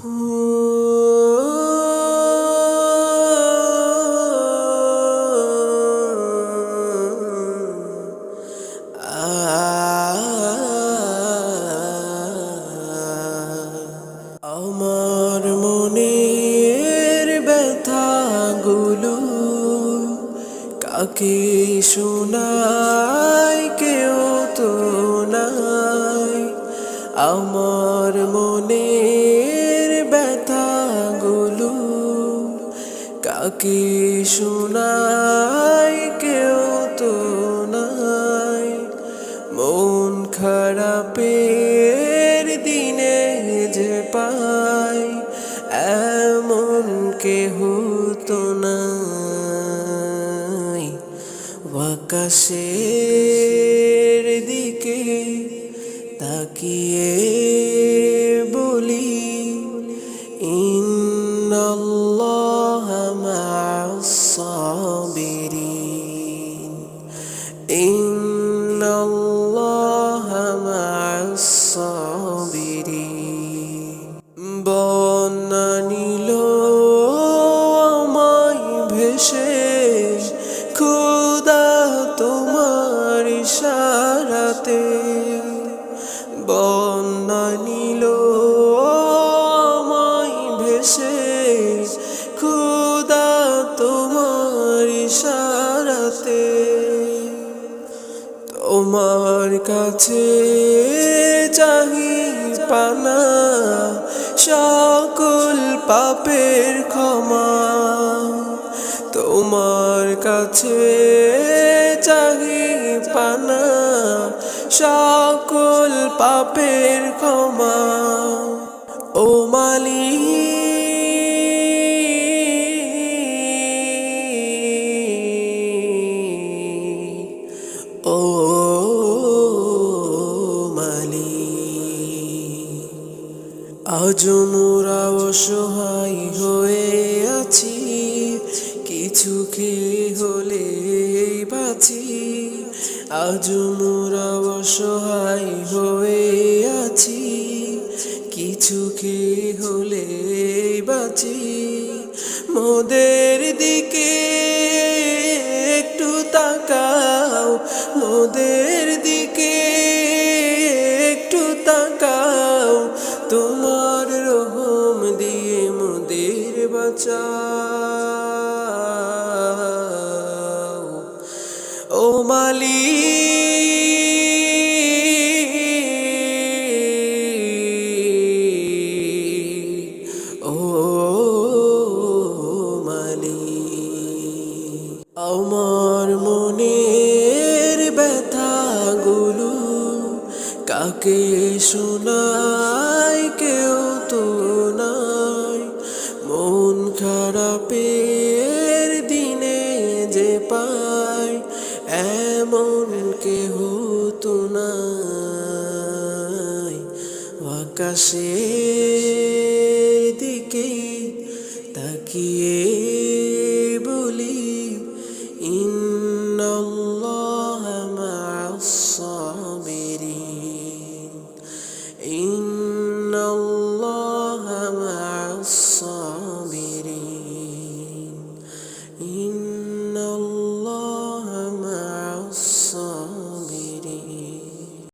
আমার মনের ব্যথাগুলো কাকে শোনায় কেউ তো নাই। আমার মনের কাকে শোনায় কেউ তো নাই। মন খারাপের দিনে যে পাই, এমন কেহ তো নাই। আকাশের দিকে তাকিয়ে em তোমার কাছে চাহি পানা সকল পাপের ক্ষমা। তোমার কাছে চাহি পানা সকল পাপের ক্ষমা। আজ মোরা অসহায় হয়ে আছি, কিছু খেয়ে হলে বাঁচি। আজ মোরা অসহায় হয়ে আছি, কিছু খেয়ে হলে বাঁচি। মোদের দিকে একটু তাকাও, মোদের দিকে একটু তাকাও। তোমার বাঁচাও ও মালিক ও মালিক আমার মনের ব্যথাগুলো কাকে শোনায় কেউ তো নাই। খারাপের দিনে যে পাই এমন কেহ তো নাই। আকাশে